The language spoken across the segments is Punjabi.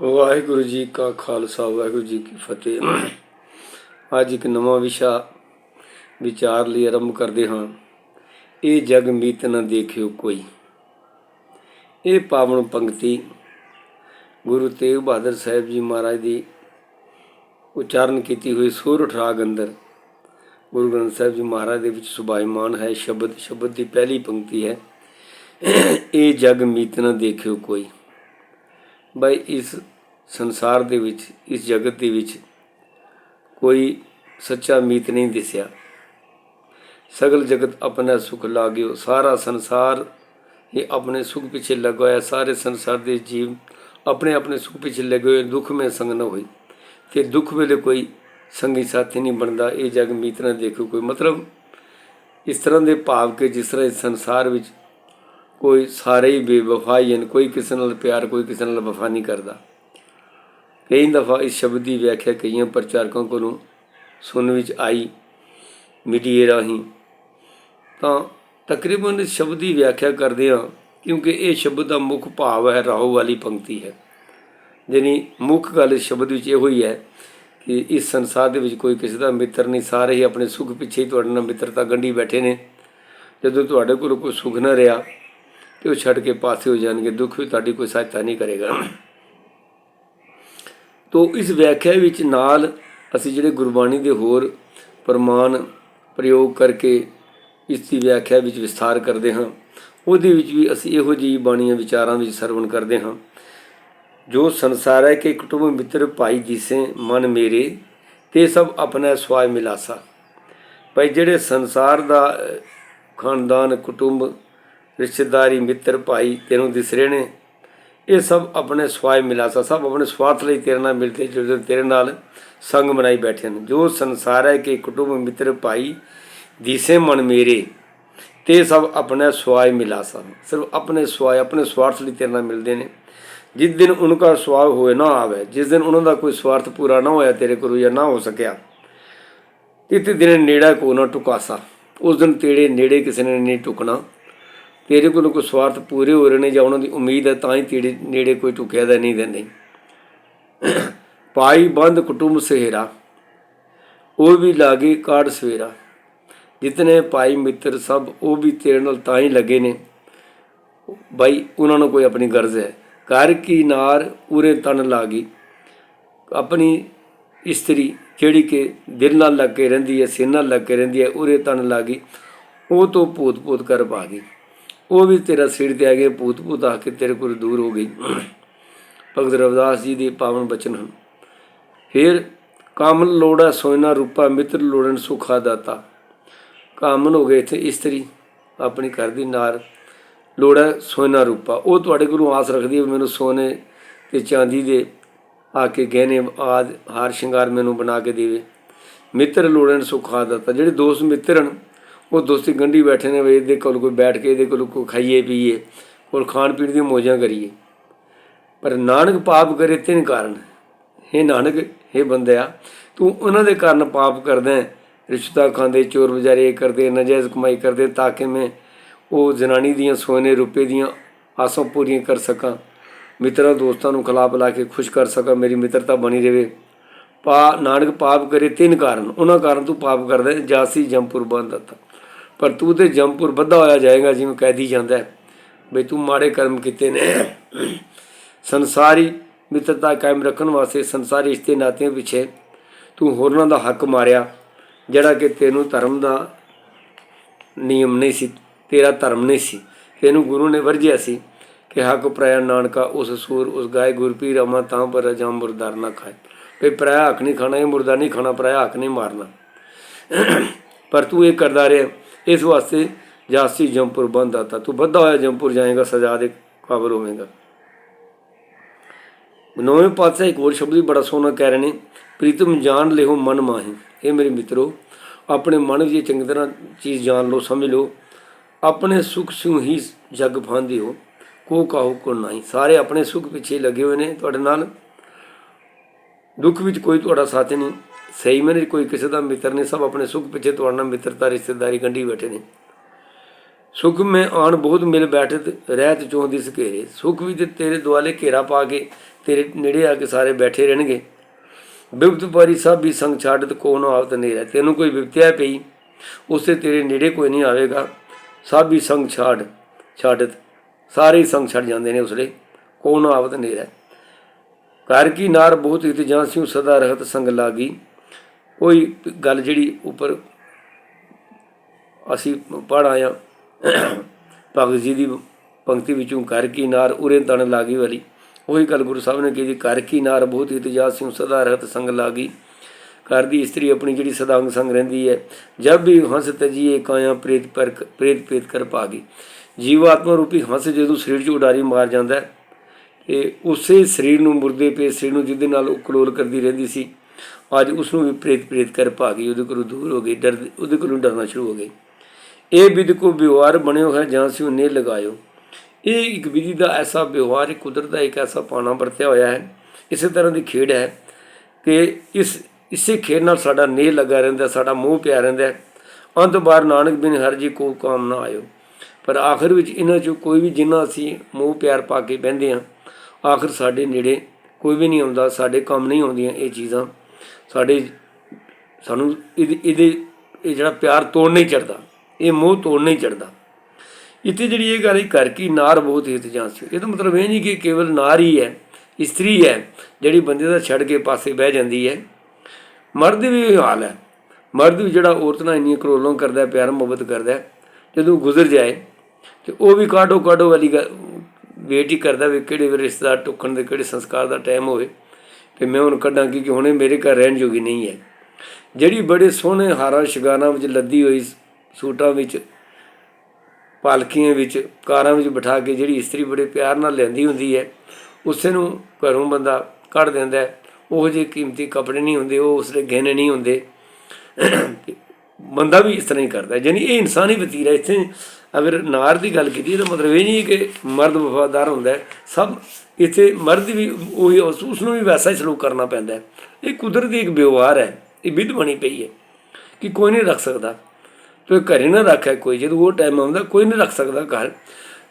ਵਾਹਿਗੁਰੂ ਜੀ ਕਾ ਖਾਲਸਾ, ਵਾਹਿਗੁਰੂ ਜੀ ਕੀ ਫਤਿਹ। ਅੱਜ ਇੱਕ ਨਵਾਂ ਵਿਸ਼ਾ, ਵਿਚਾਰ ਲਈ ਆਰੰਭ ਕਰਦੇ ਹਾਂ। ਇਹ ਜਗ ਮੀਤ ਨਾ ਦੇਖਿਓ ਕੋਈ। ਇਹ ਪਾਵਨ ਪੰਕਤੀ ਗੁਰੂ ਤੇਗ ਬਹਾਦਰ ਸਾਹਿਬ ਜੀ ਮਹਾਰਾਜ ਦੀ ਉਚਾਰਨ ਕੀਤੀ ਹੋਈ ਸੂਰਠ ਰਾਗ ਅੰਦਰ। ਗੁਰੂ ਗ੍ਰੰਥ ਸਾਹਿਬ ਜੀ ਮਹਾਰਾਜ ਦੇ ਵਿੱਚ ਸੁਭਾਈਮਾਨ ਹੈ, ਸ਼ਬਦ ਸ਼ਬਦ ਦੀ ਪਹਿਲੀ ਪੰਕਤੀ ਹੈ। ਇਹ ਜਗ ਮੀਤ ਨਾ ਦੇਖਿਓ ਕੋਈ। ਬਈ ਇਸ ਸੰਸਾਰ ਦੇ ਵਿੱਚ, ਇਸ ਜਗਤ ਦੇ ਵਿੱਚ ਕੋਈ ਸੱਚਾ ਮੀਤ ਨਹੀਂ ਦਿਸਿਆ। ਸਗਲ ਜਗਤ ਆਪਣਾ ਸੁਖ ਲਾਗਿਓ। ਸਾਰਾ ਸੰਸਾਰ ਇਹ ਆਪਣੇ ਸੁਖ ਪਿੱਛੇ ਲੱਗਾ ਹੋਇਆ। ਸਾਰੇ ਸੰਸਾਰ ਦੇ ਜੀਵ ਆਪਣੇ ਆਪਣੇ ਸੁਖ ਪਿੱਛੇ ਲੱਗੇ ਹੋਏ। ਦੁੱਖ में ਸੰਗ ਨਾ ਹੋਈ ਤੇ ਦੁੱਖ ਵੇਲੇ ਕੋਈ ਸੰਗੀ ਸਾਥੀ ਨਹੀਂ ਬਣਦਾ। ਇਹ ਜਗ ਮੀਤ ਨਾ ਦੇਖੋ। ਕੋਈ ਮਤਲਬ ਇਸ ਤਰ੍ਹਾਂ ਦੇ ਭਾਵ ਕਿ ਜਿਸ ਤਰ੍ਹਾਂ ਇਸ ਸੰਸਾਰ ਵਿੱਚ ਕੋਈ ਸਾਰੇ ਹੀ ਬੇਵਫਾਈ ਹਨ, ਕੋਈ ਕਿਸੇ ਨਾਲ ਪਿਆਰ, ਕੋਈ ਕਿਸੇ ਨਾਲ ਵਫਾ ਨਹੀਂ ਕਰਦਾ। ਕਈ ਦਫਾ ਇਸ ਸ਼ਬਦ ਦੀ ਵਿਆਖਿਆ ਕਈਆਂ ਪ੍ਰਚਾਰਕਾਂ ਕੋਲੋਂ ਸੁਣ ਵਿੱਚ ਆਈ, ਮੀਡੀਏ ਰਾਹੀਂ। ਤਾਂ ਤਕਰੀਬਨ ਇਸ ਸ਼ਬਦ ਦੀ ਵਿਆਖਿਆ ਕਰਦੇ ਹਾਂ, ਕਿਉਂਕਿ ਇਹ ਸ਼ਬਦ ਦਾ ਮੁੱਖ ਭਾਵ ਹੈ ਰਾਹੋ ਵਾਲੀ ਪੰਕਤੀ ਹੈ। ਜਾਣੀ ਮੁੱਖ ਗੱਲ ਇਸ ਸ਼ਬਦ ਵਿੱਚ ਇਹੋ ਹੀ ਹੈ ਕਿ ਇਸ ਸੰਸਾਰ ਦੇ ਵਿੱਚ ਕੋਈ ਕਿਸੇ ਦਾ ਮਿੱਤਰ ਨਹੀਂ, ਸਾਰੇ ਹੀ ਆਪਣੇ ਸੁੱਖ ਪਿੱਛੇ ਹੀ ਤੁਹਾਡੇ ਨਾਲ ਮਿੱਤਰਤਾ ਗੰਢੀ ਬੈਠੇ ਨੇ। ਜਦੋਂ ਤੁਹਾਡੇ ਕੋਲ ਕੋਈ ਸੁੱਖ ਨਾ ਰਿਹਾ ਤੇ ਉਹ ਛੱਡ ਕੇ ਪਾਸੇ ਹੋ ਜਾਣਗੇ, ਦੁੱਖ ਵੀ ਤੁਹਾਡੀ ਕੋਈ ਸਹਾਇਤਾ ਨਹੀਂ ਕਰੇਗਾ। ਤੋ ਇਸ ਵਿਆਖਿਆ ਵਿੱਚ ਨਾਲ ਅਸੀਂ ਜਿਹੜੇ ਗੁਰਬਾਣੀ ਦੇ ਹੋਰ ਪ੍ਰਮਾਣ ਪ੍ਰਯੋਗ ਕਰਕੇ ਇਸ ਦੀ ਵਿਆਖਿਆ ਵਿੱਚ ਵਿਸਥਾਰ ਕਰਦੇ ਹਾਂ, ਉਹਦੇ ਵਿੱਚ ਵੀ ਅਸੀਂ ਇਹੋ ਜਿਹੀ ਬਾਣੀਆਂ ਵਿਚਾਰਾਂ ਵਿੱਚ ਸਰਵਣ ਕਰਦੇ ਹਾਂ। ਜੋ ਸੰਸਾਰ ਹੈ ਕਿ ਕੁਟੁੰਬ ਮਿੱਤਰ ਭਾਈ ਜਿਸੇ ਮਨ ਮੇਰੇ, ਤੇ ਸਭ ਆਪਣਾ ਸਵਾਇ ਮਿਲਾਸਾ। ਭਾਈ ਜਿਹੜੇ ਸੰਸਾਰ ਦਾ ਖਾਨਦਾਨ, ਕੁਟੁੰਬ ਰਿਸ਼ਤੇਦਾਰੀ, ਮਿੱਤਰ, ਭਾਈ ਤੈਨੂੰ ਦਿਸ ਰਹੇ ਨੇ। ਇਹ ਸਭ ਆਪਣੇ ਸਵਾਇ ਮਿਲਾਸਾ, ਸਭ ਆਪਣੇ ਸਵਾਰਥ ਲਈ ਤੇਰੇ ਨਾਲ ਮਿਲਦੇ ਜੁਲਦੇ ਤੇਰੇ ਨਾਲ ਸੰਗ ਬਣਾਈ ਬੈਠੇ ਨੇ। ਜੋ ਸੰਸਾਰ ਹੈ ਕਿ ਕੁਟੁੰਬ, ਮਿੱਤਰ, ਭਾਈ ਦੀਸੇ ਮਨ ਮੇਰੇ, ਤੇ ਸਭ ਆਪਣੇ ਸਵਾਇ ਮਿਲਾਸਾ ਸਿਰਫ ਆਪਣੇ ਸਵਾਇ ਆਪਣੇ ਸਵਾਰਥ ਲਈ ਤੇਰੇ ਨਾਲ ਮਿਲਦੇ ਨੇ। ਜਿਸ ਦਿਨ ਉਨ੍ਹਾਂ ਸਵਾਇ ਹੋਏ ਨਾ ਆਵੇ, ਜਿਸ ਦਿਨ ਉਹਨਾਂ ਦਾ ਕੋਈ ਸਵਾਰਥ ਪੂਰਾ ਨਾ ਹੋਇਆ, ਤੇਰੇ ਕੋਲ ਜਾਂ ਨਾ ਹੋ ਸਕਿਆ ਤਿਤ ਦਿਨ ਨੇੜਾ ਕੋ ਨਾ ਟੁਕਾਸਾ। ਉਸ ਦਿਨ ਤੇਰੇ ਨੇੜੇ ਕਿਸੇ ਨੇ ਨਹੀਂ ਟੁਕਣਾ। ਤੇਰੇ ਕੋਲ ਕੋਈ ਸਵਾਰਥ ਪੂਰੇ ਹੋ ਰਹੇ ਨੇ ਜਾਂ ਉਹਨਾਂ ਦੀ ਉਮੀਦ ਹੈ ਤਾਂ ਹੀ ਤੇਰੇ ਨੇੜੇ ਕੋਈ ਟੁਕਿਆ ਦਾ ਨਹੀਂ ਦਿੰਦੇ। ਪਾਈ ਬੰਦ ਕੁਟੁੰਬ ਸਹਿਰਾ, ਉਹ ਵੀ ਲਾਗੇ ਕਾੜ ਸਵੇਰਾ। ਜਿਤਨੇ ਭਾਈ ਮਿੱਤਰ ਸਭ, ਉਹ ਵੀ ਤੇਰੇ ਨਾਲ ਤਾਂ ਹੀ ਲੱਗੇ ਨੇ। ਬਾਈ, ਉਹਨਾਂ ਨੂੰ ਕੋਈ ਆਪਣੀ ਗਰਜ਼ ਹੈ। ਘਰ ਕੀ ਨਾਰ ਉਰੇ ਤਨ ਲਾਗੀ। ਆਪਣੀ ਇਸਤਰੀ ਜਿਹੜੀ ਕਿ ਦਿਲ ਨਾਲ ਲੱਗ ਕੇ ਰਹਿੰਦੀ ਹੈ, ਸਿਰ ਨਾਲ ਲੱਗ ਕੇ ਰਹਿੰਦੀ ਹੈ, ਉਰੇ ਤਨ ਲਾਗੀ। ਉਹ ਤੋਂ ਭੂਤ ਭੂਤ ਕਰ ਭਾਗੀ। ਉਹ ਵੀ ਤੇਰਾ ਸਿਰ ਤੇ ਆ ਗਏ, ਭੂਤ ਭੂਤ ਆ ਕੇ ਤੇਰੇ ਕੋਲ ਦੂਰ ਹੋ ਗਈ। ਭਗਤ ਰਵਿਦਾਸ ਜੀ ਦੇ ਪਾਵਨ ਬਚਨ ਹਨ। ਫਿਰ ਕਾਮਨ ਲੋੜਾ ਸੋਇਨਾ ਰੂਪਾ, ਮਿੱਤਰ ਲੋੜਨ ਸੁਖਾ ਦਾਤਾ। ਕਾਮਨ ਹੋ ਗਏ ਇੱਥੇ ਇਸਤਰੀ, ਆਪਣੀ ਘਰ ਦੀ ਨਾਰ। ਲੋੜਾ ਸੋਨਾ ਰੂਪਾ। ਉਹ ਤੁਹਾਡੇ ਕੋਲੋਂ ਆਸ ਰੱਖਦੀ ਹੈ ਮੈਨੂੰ ਸੋਨੇ ਤੇ ਚਾਂਦੀ ਦੇ ਆ ਕੇ ਗਹਿਣੇ, ਆਦ, ਹਾਰ ਸ਼ਿੰਗਾਰ ਮੈਨੂੰ ਬਣਾ ਕੇ ਦੇਵੇ। ਮਿੱਤਰ ਲੋੜਨ ਸੁਖਾ ਦਾਤਾ। ਜਿਹੜੇ ਦੋਸਤ ਮਿੱਤਰ ਹਨ ਉਹ ਦੋਸਤੀ ਗੰਢੀ ਬੈਠੇ ਨੇ ਵੀ ਇਹਦੇ ਕੋਲ ਕੋਈ ਬੈਠ ਕੇ ਇਹਦੇ ਕੋਲ ਕੋਈ ਖਾਈਏ ਪੀਏ ਕੋਲ ਖਾਣ ਪੀਣ ਦੀਆਂ ਮੌਜਾਂ ਕਰੀਏ। ਪਰ ਨਾਨਕ ਪਾਪ ਕਰੇ ਤਿੰਨ ਕਾਰਨ। हे ਨਾਨਕ हे ਬੰਦਿਆ ਤੂੰ ਉਹਨਾਂ ਦੇ ਕਾਰਨ ਪਾਪ ਕਰਦਾ ਹੈ। ਰਿਸ਼ਤਾ ਖਾਂਦੇ ਚੋਰ ਬਜ਼ਾਰੇ ਕਰਦੇ ਨਜਾਇਜ਼ ਕਮਾਈ ਕਰਦੇ ਤਾਂ ਕਿ ਮੈਂ ਉਹ ਜਨਾਨੀ ਦੀਆਂ ਸੋਨੇ ਰੁਪਏ ਦੀਆਂ ਆਸਾਂ ਪੂਰੀਆਂ ਕਰ ਸਕਾਂ। ਮਿੱਤਰਾਂ ਦੋਸਤਾਂ ਨੂੰ ਖਿਲਾਫ ਲਾ ਕੇ ਖੁਸ਼ ਕਰ ਸਕਾਂ ਮੇਰੀ ਮਿੱਤਰਤਾ ਬਣੀ ਰਹੇ ਪਾ ਨਾਨਕ ਪਾਪ ਕਰੇ ਤਿੰਨ ਕਾਰਨ। ਉਹਨਾਂ ਕਾਰਨ ਤੂੰ ਪਾਪ ਕਰਦਾ ਹੈ, ਜਾਸੀ ਜੰਪੁਰ ਬੰਦਤ ਪਰ ਤੂੰ ਤੇ ਜੰਪੁਰ ਬੱਧਾ ਹੋਇਆ ਜਾਏਗਾ ਜਿਵੇਂ ਕੈਦੀ ਜਾਂਦਾ ਬਈ ਤੂੰ ਮਾੜੇ ਕਰਮ ਕੀਤੇ ਨੇ। ਸੰਸਾਰੀ ਮਿੱਤਰਤਾ ਕਾਇਮ ਰੱਖਣ ਵਾਸਤੇ ਸੰਸਾਰੀ ਰਿਸ਼ਤੇ ਨਾਤਿਆਂ ਪਿੱਛੇ ਤੂੰ ਹੋਰਨਾਂ ਦਾ ਹੱਕ ਮਾਰਿਆ, ਜਿਹੜਾ ਕਿ ਤੈਨੂੰ ਧਰਮ ਦਾ ਨਿਯਮ ਨਹੀਂ ਸੀ, ਤੇਰਾ ਧਰਮ ਨਹੀਂ ਸੀ। ਤੈਨੂੰ ਗੁਰੂ ਨੇ ਵਰਜਿਆ ਸੀ ਕਿ ਹੱਕ ਪ੍ਰਾਇਆ ਨਾਨਕਾ ਉਸ ਸੂਰ, ਉਸ ਗਾਏ ਗੁਰਪੀ ਰਮਾ ਤਾਂ ਪਰ ਜਾਂ ਮੁਰਦਾਰ ਨਾ ਖਾਏ। ਵੀ ਪ੍ਰਾਇਆ ਹੱਕ ਨਹੀਂ ਖਾਣਾ, ਇਹ ਮੁਰਦਾ ਨਹੀਂ ਖਾਣਾ, ਪ੍ਰਾਇਆ ਹੱਕ ਨਹੀਂ ਮਾਰਨਾ। ਪਰ ਤੂੰ ਇਹ ਕਰਦਾ ਰਿਹਾ ਇਸ ਵਾਸਤੇ ਜਾਸੀ ਜੰਪੁਰ ਬੰਦ ਤੂੰ ਬੱਧਾ ਹੋਇਆ ਜੰਪੁਰ ਜਾਏਗਾ, ਸਜ਼ਾ ਦੇ ਕਾਬਲ ਹੋਵੇਗਾ। ਨੌਵੇਂ ਪਾਤਸ਼ਾਹ ਇੱਕ ਹੋਰ ਸ਼ਬਦ ਵੀ ਬੜਾ ਸੋਹਣਾ ਕਹਿ ਰਹੇ ਨੇ, ਪ੍ਰੀਤਮ ਜਾਣ ਲਿਓ ਮਨ ਮਾਹੀ। ਇਹ ਮੇਰੇ ਮਿੱਤਰੋ, ਆਪਣੇ ਮਨ ਵਿੱਚ ਇਹ ਚੰਗੀ ਤਰ੍ਹਾਂ ਚੀਜ਼ ਜਾਣ ਲਓ, ਸਮਝ ਲਓ। ਆਪਣੇ ਸੁਖ ਸਿਉ ਹੀ ਜਗ ਫਾਂਦੇ ਹੋ, ਕੋ ਕਾਹੋ ਕੋ ਨਹੀਂ। ਸਾਰੇ ਆਪਣੇ ਸੁਖ ਪਿੱਛੇ ਲੱਗੇ ਹੋਏ ਨੇ ਤੁਹਾਡੇ ਨਾਲ। ਦੁੱਖ ਵਿੱਚ ਕੋਈ ਤੁਹਾਡਾ ਸਾਥ ਨਹੀਂ। ਸਹੀ ਮੈਨੇ ਕੋਈ ਕਿਸੇ ਦਾ ਮਿੱਤਰ ਨਹੀਂ, ਸਭ ਆਪਣੇ ਸੁੱਖ ਪਿੱਛੇ ਤੁਹਾਡੇ ਮਿੱਤਰਤਾ, ਰਿਸ਼ਤੇਦਾਰੀ ਗੰਢੀ ਬੈਠੇ ਨੇ। ਸੁਖ ਮੈਂ ਆਣ ਬਹੁਤ ਮਿਲ ਬੈਠਤ ਰਹਿਤ ਚੋਂਦੀ ਸਕੇਰੇ। ਘੇਰੇ ਸੁਖ ਵੀ ਤੇ ਤੇਰੇ ਦੁਆਲੇ ਘੇਰਾ ਪਾ ਕੇ ਤੇਰੇ ਨੇੜੇ ਆ ਕੇ ਸਾਰੇ ਬੈਠੇ ਰਹਿਣਗੇ। ਬਿਪਤ ਪਾਰੀ ਸਭ ਵੀ ਸੰਗ ਛੱਡਤ ਕੋ ਨਾ ਆਵਤ ਨਹੀਂ ਰਹਿ ਤੈਨੂੰ ਕੋਈ ਵਿਪਤਿਆ ਪਈ, ਉਸੇ ਤੇਰੇ ਨੇੜੇ ਕੋਈ ਨਹੀਂ ਆਵੇਗਾ। ਸਭ ਵੀ ਸੰਗ ਛਾੜ ਛੱਡਤ ਸਾਰੇ ਹੀ ਸੰਗ ਛੱਡ ਜਾਂਦੇ ਨੇ ਉਸਲੇ। ਕੋ ਨਾ ਆਵਤ ਨਹੀਂ ਰਹਿ ਕਰ ਕੀ ਨਾਰ ਬਹੁਤ ਹਿਤ ਸਿਉ ਸਦਾ ਰਹਤ ਸੰਗ ਲਾਗੀ। ਕੋਈ ਗੱਲ ਜਿਹੜੀ ਉੱਪਰ ਅਸੀਂ ਪੜ੍ਹ ਆਇਆ ਭਗਤ ਜੀ ਦੀ ਪੰਕਤੀ ਵਿੱਚੋਂ ਕਰ ਕੀ ਨਾਰ ਉਰੇ ਤਣ ਲਾਗੀ ਵਾਲੀ। ਉਹੀ ਗੱਲ ਗੁਰੂ ਸਾਹਿਬ ਨੇ ਕਹੀ ਕਰ ਕੀ ਨਾਰ ਬਹੁਤ ਹਿਤ ਜਾ ਸਿਉ ਸਦਾ ਰਹਤ ਸੰਗ ਲਾਗੀ। ਘਰ ਦੀ ਇਸਤਰੀ ਆਪਣੀ ਜਿਹੜੀ ਸਦਾ ਅੰਗ ਸੰਗ ਰਹਿੰਦੀ ਹੈ ਜਦ ਵੀ ਹੰਸ ਤਜੀਏ ਕਾਇਆ ਪ੍ਰੇਤ ਪਰ ਪ੍ਰੇਤ ਪ੍ਰੇਤ ਕਰ ਪਾਗੀ ਜੀਵ ਆਤਮਾ ਰੂਪੀ ਹੰਸ ਜਦੋਂ ਸਰੀਰ 'ਚ ਉਡਾਰੀ ਮਾਰ ਜਾਂਦਾ ਹੈ, ਤੇ ਉਸੇ ਸਰੀਰ ਨੂੰ ਮੁਰਦੇ ਪਏ ਸਰੀਰ ਨੂੰ ਜਿਹਦੇ ਨਾਲ ਉਹ ਕਲੋਲ ਕਰਦੀ ਰਹਿੰਦੀ ਸੀ। ਅੱਜ ਉਸ ਨੂੰ ਵੀ ਪ੍ਰੇਤ ਪ੍ਰੇਤ ਕਰ ਭਾਗੀ ਉਹਦੇ ਕੋਲੋਂ ਦੂਰ ਹੋ ਗਈ ਡਰ ਉਹਦੇ ਕੋਲੋਂ ਡਰਨਾ ਸ਼ੁਰੂ ਹੋ ਗਈ ਇਹ ਵਿਧ ਕੋ ਵਿਵਹਾਰ ਬਣਿਓ ਹੈ, ਜਾਂ ਸਿਉ ਨੇ ਲਗਾਇਓ। ਇਹ ਇੱਕ ਵਿਧੀ ਦਾ ਐਸਾ ਵਿਵਹਾਰ ਕੁਦਰਤ ਦਾ ਇੱਕ ਐਸਾ ਪਾਣਾ ਵਰਤਿਆ ਹੋਇਆ ਹੈ, ਇਸੇ ਤਰ੍ਹਾਂ ਦੀ ਖੇਡ ਹੈ ਕਿ ਇਸ, ਇਸੇ ਖੇਡ ਨਾਲ ਸਾਡਾ ਨੇਹ ਲੱਗਾ ਰਹਿੰਦਾ, ਸਾਡਾ ਮੋਹ ਪਿਆ ਰਹਿੰਦਾ ਹੈ। ਅੰਤ ਬਾਰ ਨਾਨਕ ਬਿਨ ਹਰ ਜੀ ਕੋ ਕਾਮ ਨਾ ਆਇਓ। ਪਰ ਆਖਰ ਵਿੱਚ ਇਹਨਾਂ ਚੋਂ ਕੋਈ ਵੀ ਜਿੰਨਾ ਅਸੀਂ ਮੋਹ ਪਿਆਰ ਪਾ ਕੇ ਬਹਿੰਦੇ ਹਾਂ, ਆਖਰ ਸਾਡੇ ਨੇੜੇ ਕੋਈ ਵੀ ਨਹੀਂ ਆਉਂਦਾ, ਸਾਡੇ ਕੰਮ ਨਹੀਂ ਆਉਂਦੀਆਂ ਇਹ ਚੀਜ਼ਾਂ। ਸਾਡੇ ਸਾਨੂੰ ਇਹਦੇ ਇਹਦੇ ਇਹ ਜਿਹੜਾ ਪਿਆਰ ਤੋੜ ਨਹੀਂ ਚੜਦਾ ਇਹ ਮੋਹ ਤੋੜ ਨਹੀਂ ਚੜਦਾ ਇੱਥੇ ਜਿਹੜੀ ਇਹ ਗੱਲ ਹੈ ਕਰ ਕੀ ਨਾਰ ਬਹੁਤ ਹਿਤ ਸੀ ਇਹਦਾ ਮਤਲਬ ਇਹ ਨਹੀਂ ਕਿ ਕੇਵਲ ਨਾਰ ਹੀ ਹੈ, ਇਸਤਰੀ ਹੈ, ਜਿਹੜੀ ਬੰਦੇ ਦਾ ਛੱਡ ਕੇ ਪਾਸੇ ਬਹਿ ਜਾਂਦੀ ਹੈ। ਮਰਦ ਵੀ ਇਹ ਹਾਲ ਹੈ। ਮਰਦ ਵੀ ਜਿਹੜਾ ਔਰਤ ਨਾਲ ਇੰਨੀ ਕਰੋਲੋਂ ਕਰਦਾ ਪਿਆਰ ਮੁਹੱਬਤ ਕਰਦਾ ਜਦੋਂ ਗੁਜ਼ਰ ਜਾਏ, ਤੇ ਉਹ ਵੀ ਕਾਢੋ ਕਾਢੋ ਵਾਲੀ ਵੇਟ ਹੀ ਕਰਦਾ ਵੀ ਕਿਹੜੇ ਰਿਸ਼ਤੇਦਾਰ ਟੁੱਕਣ ਦੇ ਕਿਹੜੇ ਸੰਸਕਾਰ ਦਾ ਟਾਈਮ ਹੋਵੇ। ਤੇ ਮੈਂ ਹੁਣ ਕੱਢਾਂ ਕਿਉਂਕਿ ਹੁਣੇ ਮੇਰੇ ਘਰ ਰਹਿਣ ਜੋਗੀ ਨਹੀਂ ਹੈ। ਜਿਹੜੀ ਬੜੇ ਸੋਹਣੇ ਹਾਰਾਂ ਸ਼ਿਗਾਰਾਂ ਵਿੱਚ ਲੱਦੀ ਹੋਈ ਸੂਟਾਂ ਵਿੱਚ, ਪਾਲਕੀਆਂ ਵਿੱਚ, ਕਾਰਾਂ ਵਿੱਚ ਬਿਠਾ ਕੇ ਜਿਹੜੀ ਇਸਤਰੀ ਬੜੇ ਪਿਆਰ ਨਾਲ ਲੈਂਦੀ ਹੁੰਦੀ ਹੈ, ਉਸੇ ਨੂੰ ਘਰੋਂ ਬੰਦਾ ਕੱਢ ਦਿੰਦਾ ਹੈ। ਉਹ ਜਿਹੇ ਕੀਮਤੀ ਕੱਪੜੇ ਨਹੀਂ ਹੁੰਦੇ, ਉਹ ਉਸਦੇ ਗਹਿਣੇ ਨਹੀਂ ਹੁੰਦੇ। ਬੰਦਾ ਵੀ ਇਸ ਤਰ੍ਹਾਂ ਹੀ ਕਰਦਾ ਹੈ। ਯਾਨੀ ਇਹ ਇਨਸਾਨੀ ਵਤੀਰਾ ਇੱਥੇ ਅਗਰ ਨਾਰ ਦੀ ਗੱਲ ਕੀਤੀ, ਤਾਂ ਮਤਲਬ ਇਹ ਨਹੀਂ ਕਿ ਮਰਦ ਵਫਾਦਾਰ ਹੁੰਦਾ ਸਭ ਇੱਥੇ ਮਰਦ ਵੀ ਉਹੀ ਉਸ ਨੂੰ ਵੀ ਵੈਸਾ ਹੀ ਸਲੂਕ ਕਰਨਾ ਪੈਂਦਾ ਇਹ ਕੁਦਰਤ ਦੀ ਇੱਕ ਵਿਵਹਾਰ ਹੈ। ਇਹ ਵਿਧ ਬਣੀ ਪਈ ਹੈ ਕਿ ਕੋਈ ਨਹੀਂ ਰੱਖ ਸਕਦਾ। ਤੂੰ ਘਰੇ ਨਾ ਰੱਖਿਆ ਕੋਈ। ਜਦੋਂ ਉਹ ਟਾਈਮ ਆਉਂਦਾ, ਕੋਈ ਨਹੀਂ ਰੱਖ ਸਕਦਾ ਘਰ।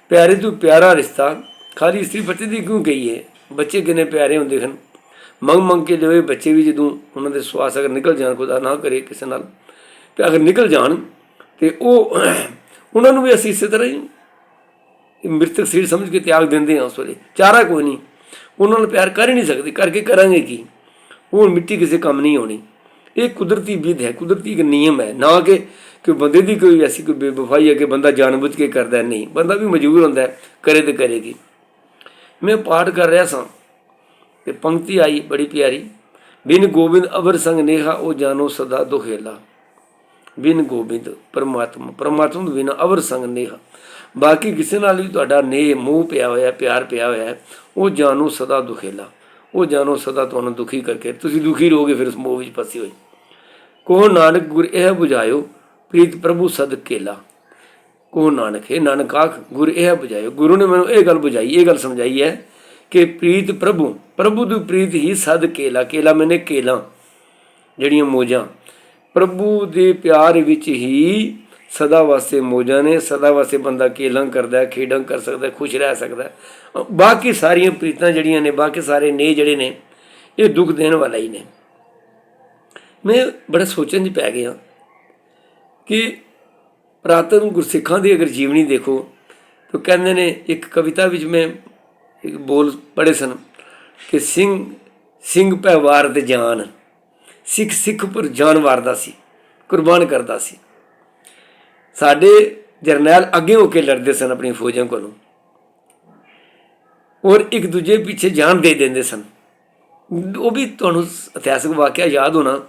ਪਿਆਰੇ ਤੋਂ ਪਿਆਰਾ ਰਿਸ਼ਤਾ। ਖਾਲੀ ਇਸਤਰੀ ਬੱਚੇ ਦੀ ਕਿਉਂ ਹੈ? ਬੱਚੇ ਕਿੰਨੇ ਪਿਆਰੇ ਹੁੰਦੇ ਹਨ। ਮੰਗ ਮੰਗ ਕੇ ਲਿਓਏ ਬੱਚੇ ਵੀ ਜਦੋਂ ਉਹਨਾਂ ਦੇ ਸਵਾਸ ਅਗਰ ਨਿਕਲ ਜਾਣ, ਖੁਦਾ ਨਾ ਕਰੇ ਕਿਸੇ ਨਾਲ। ਤੇ ਅਗਰ ਨਿਕਲ ਜਾਣ, ਤੇ ਉਹ ਉਹਨਾਂ ਨੂੰ ਵੀ ਅਸੀਂ ਇਸੇ ਤਰ੍ਹਾਂ ਹੀ ਮ੍ਰਿਤਕ ਸਰੀਰ ਸਮਝ ਕੇ ਤਿਆਗ ਦਿੰਦੇ ਹਾਂ ਉਸ ਵੇਲੇ। ਚਾਰਾ ਕੋਈ ਨਹੀਂ। ਉਹਨਾਂ ਨਾਲ ਪਿਆਰ ਕਰ ਹੀ ਨਹੀਂ ਸਕਦੇ। ਕਰਕੇ ਕਰਾਂਗੇ ਕੀ? ਉਹ ਮਿੱਟੀ ਕਿਸੇ ਕੰਮ ਨਹੀਂ ਆਉਣੀ। ਇਹ ਕੁਦਰਤੀ ਵਿਧ ਹੈ। ਕੁਦਰਤੀ ਇੱਕ ਨਿਯਮ ਹੈ। ਨਾ ਕਿ ਕਿ ਬੰਦੇ ਦੀ ਕੋਈ ਐਸੀ ਕੋਈ ਬੇਵਫਾਈ ਹੈ ਕਿ ਬੰਦਾ ਜਾਣਬੁੱਝ ਕੇ ਕਰਦਾ ਨਹੀਂ। ਬੰਦਾ ਵੀ ਮਜਬੂਰ ਹੁੰਦਾ ਹੈ, ਕਰੇ ਤੇ ਕਰੇਗੀ ਮੈਂ ਪਾਠ ਕਰ ਰਿਹਾ ਸਾਂ। ਤੇ ਪੰਕਤੀ ਆਈ ਬੜੀ ਪਿਆਰੀ। ਬਿਨ ਗੋਬਿੰਦ ਅਵਰ ਸੰਗ ਨੇਹਾ ਉਹ ਜਾਨੋ ਸਦਾ ਦੁਖੇਲਾ। ਬਿਨ ਗੋਬਿੰਦ ਪਰਮਾਤਮਾ ਪਰਮਾਤਮਾ ਤੋਂ ਬਿਨ ਅਵਰ ਸੰਗ ਨੇਹ। ਬਾਕੀ ਕਿਸੇ ਨਾਲ ਵੀ ਤੁਹਾਡਾ ਨੇ ਮੂੰਹ ਪਿਆ ਹੋਇਆ, ਪਿਆਰ ਪਿਆ ਹੋਇਆ ਉਹ ਜਾਨੋ ਸਦਾ ਦੁਖੇਲਾ। ਉਹ ਜਾਨੋ ਸਦਾ ਤੁਹਾਨੂੰ ਦੁਖੀ ਕਰਕੇ, ਤੁਸੀਂ ਦੁਖੀ ਰਹੋਗੇ ਫਿਰ ਉਸ ਮੋਹ ਵਿੱਚ ਫਸੇ ਹੋਏ ਕੋ ਨਾਨਕ, ਗੁਰ ਇਹ ਬੁਝਾਇਓ, ਪ੍ਰੀਤ ਪ੍ਰਭੂ ਸਦ ਕੇਲਾ। ਕੋ ਨਾਨਕ ਇਹ ਨਾਨਕ ਆਖ, ਗੁਰ ਇਹ ਬੁਝਾਇਓ। ਗੁਰੂ ਨੇ ਮੈਨੂੰ ਇਹ ਗੱਲ ਬੁਝਾਈ, ਇਹ ਗੱਲ ਸਮਝਾਈ ਹੈ ਕਿ ਪ੍ਰੀਤ ਪ੍ਰਭੂ ਪ੍ਰਭੂ ਦੀ ਪ੍ਰੀਤ ਹੀ ਸਦ ਕੇਲਾ। ਕੇਲਾ ਮੈਨੇ ਕੇਲਾ, ਜਿਹੜੀਆਂ ਮੋਜਾਂ ਪ੍ਰਭੂ ਦੇ ਪਿਆਰ ਵਿੱਚ ਹੀ ਸਦਾ ਵਾਸਤੇ ਮੋਜਾਂ ਨੇ, ਸਦਾ ਵਾਸਤੇ ਬੰਦਾ ਕੇਲਾਂ ਕਰਦਾ ਹੈ ਖੇਡਾਂ ਕਰ ਸਕਦਾ, ਖੁਸ਼ ਰਹਿ ਸਕਦਾ। ਬਾਕੀ ਸਾਰੀਆਂ ਪ੍ਰੀਤਾਂ ਜਿਹੜੀਆਂ ਨੇ, ਬਾਕੀ ਸਾਰੇ ਨੇ ਜਿਹੜੇ ਨੇ, ਇਹ ਦੁੱਖ ਦੇਣ ਵਾਲਾ ਹੀ ਨੇ। ਮੈਂ ਬੜਾ ਸੋਚਣ 'ਚ ਪੈ ਗਿਆ ਕਿ ਪ੍ਰਾਤਨ ਗੁਰਸਿੱਖਾਂ ਦੀ ਅਗਰ ਜੀਵਨੀ ਦੇਖੋ, ਤਾਂ ਕਹਿੰਦੇ ਨੇ, ਇੱਕ ਕਵਿਤਾ ਵਿੱਚ ਮੈਂ ਇੱਕ ਬੋਲ ਪੜ੍ਹੇ ਸਨ ਕਿ, ਸਿੰਘ ਸਿੰਘ ਪੈ ਵਾਰ ਤੇ ਜਾਨ। ਸਿੱਖ ਸਿੱਖ ਪਰ ਜਾਨ ਵਾਰਦਾ ਸੀ, ਕੁਰਬਾਨ ਕਰਦਾ ਸੀ। ਸਾਡੇ ਜਰਨੈਲ ਅੱਗੇ ਹੋ ਕੇ ਲੜਦੇ ਸਨ ਆਪਣੀ ਫੌਜਾਂ ਕੋਲੋਂ। ਔਰ ਇੱਕ ਦੂਜੇ ਪਿੱਛੇ ਜਾਨ ਦੇ ਦਿੰਦੇ ਸਨ। ਉਹ ਵੀ ਤੁਹਾਨੂੰ ਇਤਿਹਾਸਕ ਵਾਕਿਆ ਯਾਦ ਹੋਣਾ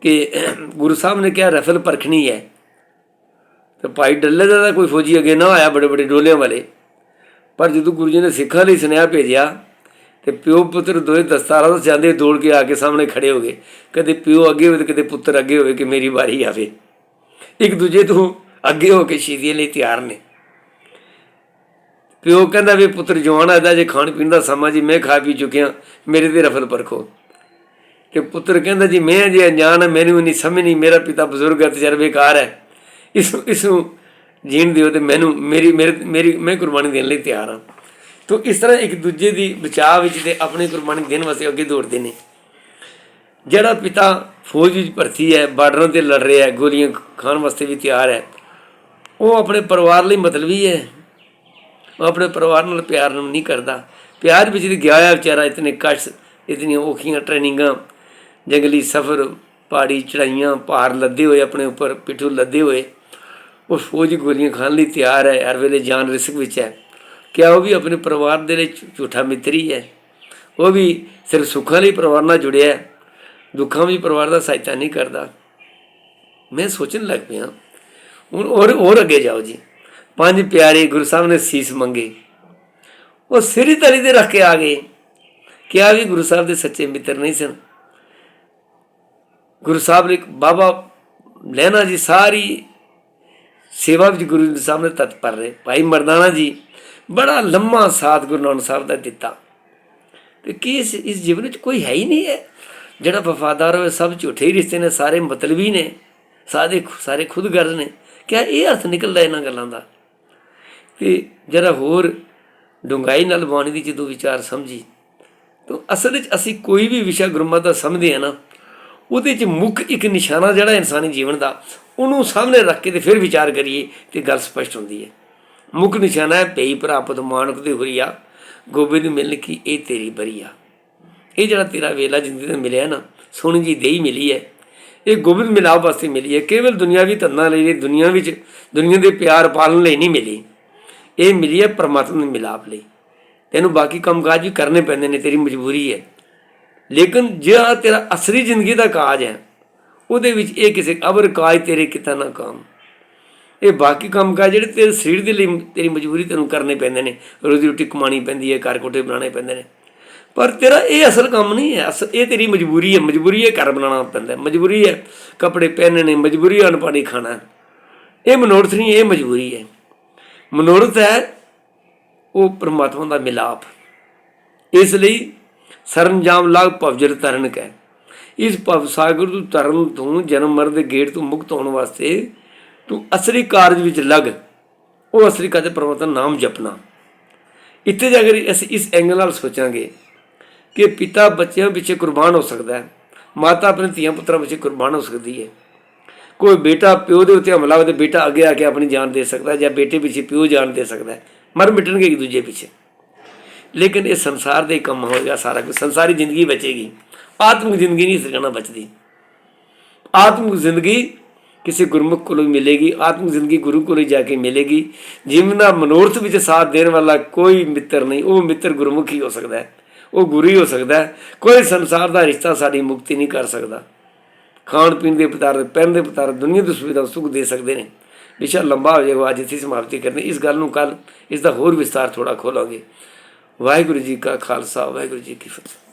ਕਿ ਗੁਰੂ ਸਾਹਿਬ ਨੇ ਕਿਹਾ, ਰਫਲ ਪਰਖਣੀ ਹੈ। ਤੇ ਭਾਈ ਡੱਲੇ ਦਾ ਕੋਈ ਫੌਜੀ ਅੱਗੇ ਨਾ ਆਇਆ ਬੜੇ ਬੜੇ ਡੋਲਿਆਂ ਵਾਲੇ। ਪਰ ਜਦੋਂ ਗੁਰੂ ਜੀ ਨੇ ਸਿੱਖਾਂ ਲਈ ਸੁਨੇਹਾ ਭੇਜਿਆ ਤੇ ਪਿਓ ਪੁੱਤਰ ਦੋਏ ਦਸਤਾਰਾਂ ਤੋਂ ਜਾਂਦੇ ਦੌੜ ਕੇ ਆ ਕੇ ਸਾਹਮਣੇ ਖੜੇ ਹੋ ਗਏ। ਕਦੇ ਪਿਓ ਅੱਗੇ ਹੋਵੇ ਤੇ ਕਦੇ ਪੁੱਤਰ ਅੱਗੇ ਹੋਵੇ ਕਿ ਮੇਰੀ ਵਾਰੀ ਆਵੇ। ਇੱਕ ਦੂਜੇ ਤੋਂ ਅੱਗੇ ਹੋ ਕੇ ਸ਼ਹੀਦੀ ਲਈ ਤਿਆਰ ਨੇ। ਪਿਓ ਕਹਿੰਦਾ ਵੀ ਪੁੱਤਰ ਜਵਾਨ ਆਦਾ ਜੇ ਖਾਣ ਪੀਣ ਦਾ ਸਮਾਂ ਜੀ, ਮੈਂ ਖਾ ਪੀ ਚੁੱਕਿਆ, ਮੇਰੇ ਤੇ ਰਫਲ ਪਰਖੋ। ਕਿ ਪੁੱਤਰ ਕਹਿੰਦਾ ਜੀ, ਮੈਂ ਜੇ ਅਣਜਾਣ ਹਾਂ ਮੈਨੂੰ ਨਹੀਂ ਸਮਝ ਨਹੀਂ, ਮੇਰਾ ਪਿਤਾ ਬਜ਼ੁਰਗ ਹੈ ਤਜਰਬੇਕਾਰ ਹੈ ਇਸ ਇਸ ਨੂੰ ਜੀਣ ਦਿਓ ਤੇ ਮੈਨੂੰ, ਮੇਰੀ, ਮੇਰੇ, ਮੇਰੀ, ਮੈਂ ਕੁਰਬਾਨੀ ਦੇਣ ਲਈ ਤਿਆਰ ਹਾਂ ਤੋ ਇਸ ਤਰ੍ਹਾਂ ਇੱਕ ਦੂਜੇ ਦੀ ਬਚਾਅ ਵਿੱਚ ਤੇ ਆਪਣੀ ਕੁਰਬਾਨੀ ਦੇਣ ਵਾਸਤੇ ਅੱਗੇ ਦੌੜਦੇ ਨੇ। ਜਿਹੜਾ ਪਿਤਾ ਫੌਜ ਵਿੱਚ ਭਰਤੀ ਹੈ, ਬਾਰਡਰਾਂ ਤੇ ਲੜ ਰਿਹਾ ਹੈ, ਗੋਲੀਆਂ ਖਾਣ ਵਾਸਤੇ ਵੀ ਤਿਆਰ ਹੈ, ਉਹ ਆਪਣੇ ਪਰਿਵਾਰ ਲਈ ਮਤਲਬੀ ਹੈ। ਉਹ ਆਪਣੇ ਪਰਿਵਾਰ ਨਾਲ ਪਿਆਰ ਨੂੰ ਨਹੀਂ ਕਰਦਾ। ਪਿਆਰ ਵਿੱਚ ਤੇ ਗਿਆ ਹੈ ਵਿਚਾਰਾ ਇਤਨੇ ਕਸ਼ਟ ਇਤਨੀਆਂ ਔਖੀਆਂ ਟ੍ਰੇਨਿੰਗਾਂ, ਜੰਗਲੀ ਸਫ਼ਰ, ਪਹਾੜੀ ਚੜਾਈਆਂ ਭਾਰ ਲੱਦੇ ਹੋਏ ਆਪਣੇ ਉੱਪਰ, ਪਿੱਠੂ ਲੱਦੇ ਹੋਏ, ਉਹ ਫੌਜ ਗੋਲੀਆਂ ਖਾਣ ਲਈ ਤਿਆਰ ਹੈ, ਹਰ ਵੇਲੇ ਜਾਨ ਰਿਸਕ ਵਿੱਚ ਹੈ। ਕਿਆ ਉਹ ਵੀ ਆਪਣੇ ਪਰਿਵਾਰ ਦੇ ਲਈ ਝੂ- ਝੂਠਾ ਮਿੱਤਰੀ ਹੈ। ਉਹ ਵੀ ਸਿਰਫ ਸੁੱਖਾਂ ਲਈ ਪਰਿਵਾਰ ਨਾਲ ਜੁੜਿਆ ਹੈ। ਦੁੱਖਾਂ ਵਿੱਚ ਪਰਿਵਾਰ ਦਾ ਸਹਾਇਤਾ ਨਹੀਂ ਕਰਦਾ। ਮੈਂ ਸੋਚਣ ਲੱਗ ਪਿਆ, ਹੁਣ ਹੋਰ ਹੋਰ ਅੱਗੇ ਜਾਓ ਜੀ। ਪੰਜ ਪਿਆਰੇ ਗੁਰੂ ਸਾਹਿਬ ਨੇ ਸੀਸ ਮੰਗੇ। ਉਹ ਸਿਰੀ ਤਲੀ ਤੇ ਰੱਖ ਕੇ ਆ ਗਏ। ਕਿਹਾ ਵੀ ਗੁਰੂ ਸਾਹਿਬ ਦੇ ਸੱਚੇ ਮਿੱਤਰ ਨਹੀਂ ਸਨ। ਗੁਰੂ ਸਾਹਿਬ ਨੇ ਬਾਬਾ ਲੈਣਾ ਜੀ ਸਾਰੀ ਸੇਵਾ ਵਿੱਚ ਗੁਰੂ ਸਾਹਿਬ ਨੇ ਤਤਪਰ ਰਹੇ। ਭਾਈ ਮਰਦਾਨਾ ਜੀ ਬੜਾ ਲੰਮਾ ਸਾਥ ਗੁਰੂ ਨਾਨਕ ਸਾਹਿਬ ਦਾ ਦਿੱਤਾ। ਤੇ ਕੀ ਇਸ ਇਸ ਜੀਵਨ ਵਿੱਚ ਕੋਈ ਹੈ ਹੀ ਨਹੀਂ ਹੈ ਜਿਹੜਾ ਵਫਾਦਾਰ ਹੋਵੇ, ਸਭ ਝੂਠੇ ਹੀ ਰਿਸ਼ਤੇ ਨੇ, ਸਾਰੇ ਮਤਲਬੀ ਨੇ, ਸਾਰੇ ਸਾਰੇ ਖੁਦਗਰਜ਼ ਨੇ। ਕਿਆ ਇਹ ਅਰਥ ਨਿਕਲਦਾ ਇਹਨਾਂ ਗੱਲਾਂ ਦਾ? ਤੇ ਜਰਾ ਹੋਰ ਡੂੰਘਾਈ ਨਾਲ ਬਾਣੀ ਦੀ ਜਦੋਂ ਵਿਚਾਰ ਸਮਝੀ, ਤਾਂ ਅਸਲ ਵਿੱਚ ਅਸੀਂ ਕੋਈ ਵੀ ਵਿਸ਼ਾ ਗੁਰਮਤ ਦਾ ਸਮਝਦੇ ਆ ਨਾ, ਉਹਦੇ 'ਚ ਮੁੱਖ ਇੱਕ ਨਿਸ਼ਾਨਾ ਜਿਹੜਾ ਇਨਸਾਨੀ ਜੀਵਨ ਦਾ, ਉਹਨੂੰ ਸਾਹਮਣੇ ਰੱਖ ਕੇ ਤੇ ਫਿਰ ਵਿਚਾਰ ਕਰੀਏ ਤੇ ਗੱਲ ਸਪਸ਼ਟ ਹੁੰਦੀ ਹੈ। ਮੁੱਖ ਨਿਸ਼ਾਨਾ ਹੈ ਪਈ ਪ੍ਰਾਪਤ ਮਾਨਕ ਦੇ ਹੋਰੀਆ ਗੋਬਿੰਦ ਮਿਲਨ ਕੀ ਇਹ ਤੇਰੀ ਬਰੀਆ ਇਹ ਜਿਹੜਾ ਤੇਰਾ ਵੇਲਾ ਜ਼ਿੰਦਗੀ ਦਾ ਮਿਲਿਆ ਨਾ ਸੋਹਣੀ ਜੀ ਦੇਈ ਮਿਲੀ ਹੈ। ਇਹ ਗੋਬਿੰਦ ਮਿਲਾਪ ਵਾਸਤੇ ਮਿਲੀ ਹੈ। ਕੇਵਲ ਦੁਨਿਆਵੀ ਧੰਨਾ ਲਈ ਨਹੀਂ, ਦੁਨੀਆ ਵਿੱਚ ਦੁਨੀਆ ਦੇ ਪਿਆਰ ਪਾਲਣ ਲਈ ਨਹੀਂ ਮਿਲੀ। ਇਹ ਮਿਲੀ ਹੈ ਪਰਮਾਤਮਾ ਦੇ ਮਿਲਾਪ ਲਈ। ਤੈਨੂੰ ਬਾਕੀ ਕੰਮਕਾਜ ਵੀ ਕਰਨੇ ਪੈਂਦੇ ਨੇ ਤੇਰੀ ਮਜਬੂਰੀ ਹੈ। ਲੇਕਿਨ ਜਿਹੜਾ ਤੇਰਾ ਅਸਲੀ ਜ਼ਿੰਦਗੀ ਦਾ ਕਾਜ ਹੈ ਉਹਦੇ ਵਿੱਚ ਇਹ ਕਿਸੇ ਅਬਰ ਕਾਜ ਤੇਰੇ ਕਿਤਾ ਨਾ ਕੰਮ। ਇਹ ਬਾਕੀ ਕੰਮ ਕਾਜ ਜਿਹੜੇ ਤੇਰੇ ਸਰੀਰ ਦੇ ਲਈ, ਤੇਰੀ ਮਜਬੂਰੀ ਤੈਨੂੰ ਕਰਨੇ ਪੈਂਦੇ ਨੇ। ਰੋਜ਼ੀ ਰੋਟੀ ਕਮਾਣੀ ਪੈਂਦੀ ਹੈ, ਘਰ ਕੋਠੇ ਬਣਾਉਣੇ ਪੈਂਦੇ ਨੇ। ਪਰ ਤੇਰਾ ਇਹ ਅਸਲ ਕੰਮ ਨਹੀਂ ਹੈ। ਅਸਲ, ਇਹ ਤੇਰੀ ਮਜਬੂਰੀ ਹੈ। ਮਜਬੂਰੀ ਹੈ ਘਰ ਬਣਾਉਣਾ ਪੈਂਦਾ ਮਜਬੂਰੀ ਹੈ ਕੱਪੜੇ ਪਹਿਨਣੇ ਮਜਬੂਰੀ ਹੈ ਪਾਣੀ ਖਾਣਾ। ਇਹ ਮਨੋਰਥ ਨਹੀਂ, ਇਹ ਮਜਬੂਰੀ ਹੈ। ਮਨੋਰਥ ਹੈ ਉਹ ਪਰਮਾਤਮਾ ਦਾ ਮਿਲਾਪ। ਇਸ ਲਈ ਸਰੰਜਾਮ ਲਾਗ ਭਵਜਰ ਤਰਨ ਕੈ। ਇਸ ਭਵ ਸਾਗਰ ਤੋਂ ਤਰਨ ਤੋਂ ਜਨਮ ਮਰਨ ਦੇ ਗੇਟ ਤੋਂ ਮੁਕਤ ਹੋਣ ਵਾਸਤੇ ਤੂੰ ਅਸਲੀ ਕਾਰਜ ਵਿੱਚ ਲੱਗ। ਉਹ ਅਸਲੀ ਕਾਰਜ ਪ੍ਰਮਾਤਮਾ ਦਾ ਨਾਮ ਜਪਣਾ। ਇੱਥੇ ਜਾ ਕੇ ਅਸੀਂ ਇਸ ਐਂਗਲ ਨਾਲ ਸੋਚਾਂਗੇ ਕਿ ਪਿਤਾ ਬੱਚਿਆਂ ਪਿੱਛੇ ਕੁਰਬਾਨ ਹੋ ਸਕਦਾ ਹੈ। ਮਾਤਾ ਆਪਣੇ ਧੀਆਂ ਪੁੱਤਰਾਂ ਪਿੱਛੇ ਕੁਰਬਾਨ ਹੋ ਸਕਦੀ ਹੈ। ਕੋਈ ਬੇਟਾ ਪਿਓ ਦੇ ਉੱਤੇ ਹਮਲਾ ਹੋਵੇ ਤੇ ਬੇਟਾ ਅੱਗੇ ਆ ਕੇ ਆਪਣੀ ਜਾਨ ਦੇ ਸਕਦਾ ਜਾਂ ਬੇਟੇ ਪਿੱਛੇ ਪਿਓ ਜਾਨ ਦੇ ਸਕਦਾ ਮਰ ਮਿਟਣਗੇ ਇੱਕ ਦੂਜੇ ਪਿੱਛੇ। ਲੇਕਿਨ ਇਹ ਸੰਸਾਰ ਦੇ ਕੰਮ ਹੋਏਗਾ ਸਾਰਾ ਕੁਝ। ਸੰਸਾਰੀ ਜ਼ਿੰਦਗੀ ਬਚੇਗੀ। ਆਤਮਿਕ ਜ਼ਿੰਦਗੀ ਨਹੀਂ ਸਿਰਣਾ ਬਚਦੀ। ਆਤਮਿਕ ਜ਼ਿੰਦਗੀ ਕਿਸੇ ਗੁਰਮੁਖ ਕੋਲੋਂ ਹੀ ਮਿਲੇਗੀ, ਆਤਮ ਜ਼ਿੰਦਗੀ ਗੁਰੂ ਕੋਲੋਂ ਹੀ ਜਾ ਕੇ ਮਿਲੇਗੀ। ਜਿਵਨਾ ਮਨੋਰਥ ਵਿੱਚ ਸਾਥ ਦੇਣ ਵਾਲਾ ਕੋਈ ਮਿੱਤਰ ਨਹੀਂ, ਉਹ ਮਿੱਤਰ ਗੁਰਮੁਖ ਹੀ ਹੋ ਸਕਦਾ ਹੈ, ਉਹ ਗੁਰੂ ਹੀ ਹੋ ਸਕਦਾ ਹੈ। ਕੋਈ ਸੰਸਾਰ ਦਾ ਰਿਸ਼ਤਾ ਸਾਡੀ ਮੁਕਤੀ ਨਹੀਂ ਕਰ ਸਕਦਾ। ਖਾਣ ਪੀਣ ਦੇ ਪਦਾਰਥ, ਪਹਿਨ ਦੇ ਪਦਾਰਥ, ਦੁਨੀਆ ਦੀ ਸੁਵਿਧਾ ਸੁਖ ਦੇ ਸਕਦੇ ਨੇ। ਵਿਸ਼ਾ ਲੰਬਾ ਹੋ ਜਾਏਗਾ, ਅੱਜ ਇੱਥੇ ਸਮਾਪਤੀ ਕਰਨੀ। ਇਸ ਗੱਲ ਨੂੰ ਕੱਲ ਇਸ ਦਾ ਹੋਰ ਵਿਸਤਾਰ ਥੋੜਾ ਖੋਲਾਂਗੇ। ਵਾਹਿਗੁਰੂ ਜੀ ਕਾ ਖਾਲਸਾ, ਵਾਹਿਗੁਰੂ ਜੀ ਕੀ ਫਤਿਹ।